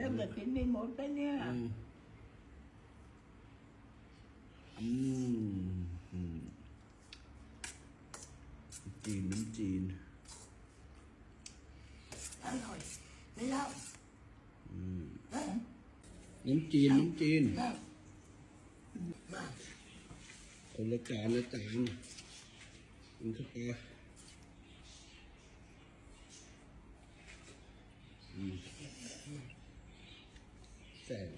แล้วก็กินไม่หมดแล้วเนี่ยอืมอืมอืมจีนน้ำจีนอร่อยไม่เล่าอืมเอ้ยน้ำจีนน้ำจีนเล่ามาคนละจานละจานมันเข้าไปอืม แสง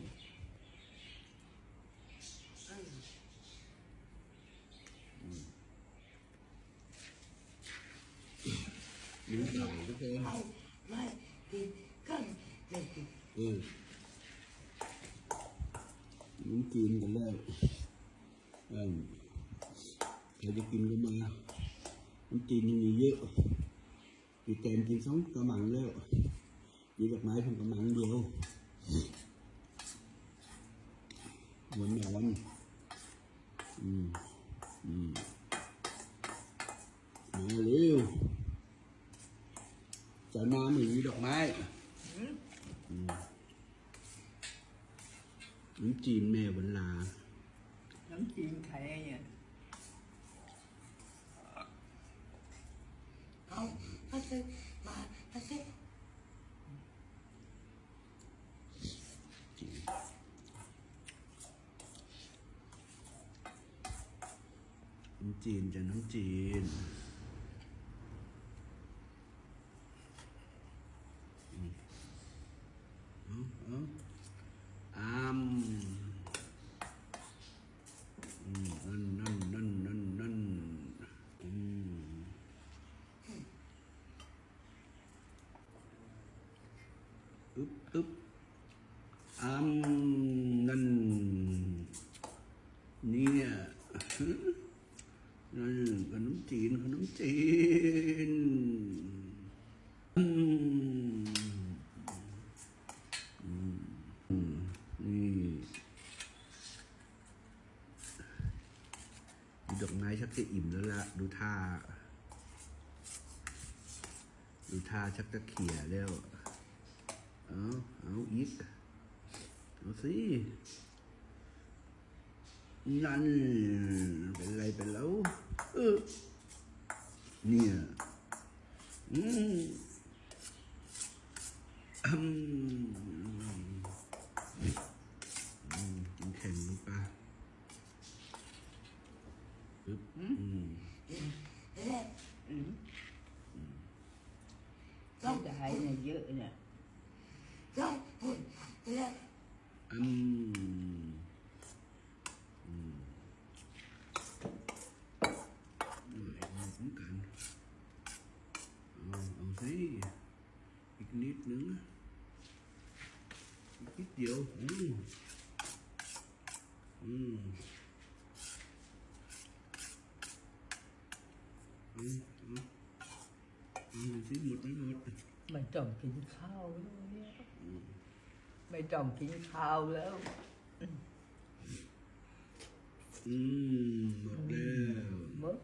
นิ้วเต่าทุกคนเอาไม่กินกันไม่กินเออน้ำจีนกันแล้วอืมใครจะกินก็มาน้ำจีนยังมีเยอะมีแกงกินสองกระมังแล้วมีดอกไม้เพิ่งกระมังเดียว หวานหวานอืมอืมมาเร็วจะน้ำไม่มีดอกไม้อืมน้ำจีนแม่วันลา น้ำจีนไข่เนี่ยเอามาสิมามาสิ น้ำจีนจะน้ำจีนอืมเอาเอาอามอืมนั่นนั่นนั่นนั่นนั่นอืมอึ๊บอึ๊บอามนั่นเนี่ย นั่นขีนขนมจีนนี่ดูดอกไม้ชักจะอิ่มแล้วล่ะดูท่า ดูท่าชักจะเขี่ยแล้ว เอาเอาอีกเอาสินั่นแล้วเออเนี่ยอืมอืมอืมกิน แข็งลงไปปึ๊บอืมเล่อืมต้องได้เนี่ยเยอะเนี่ยต้องพูดเล่อืมอืมหน่อยพอคุ้มกันเอาเอาสิอีกนิดนึง นิดเดียวอืมอืมอืมอืมอืมสิหมดไม่หมดไม่ต้องกินข้าวแล้วเนี่ยไม่ต้องกินข้าวแล้ว อืมหมดแล้ว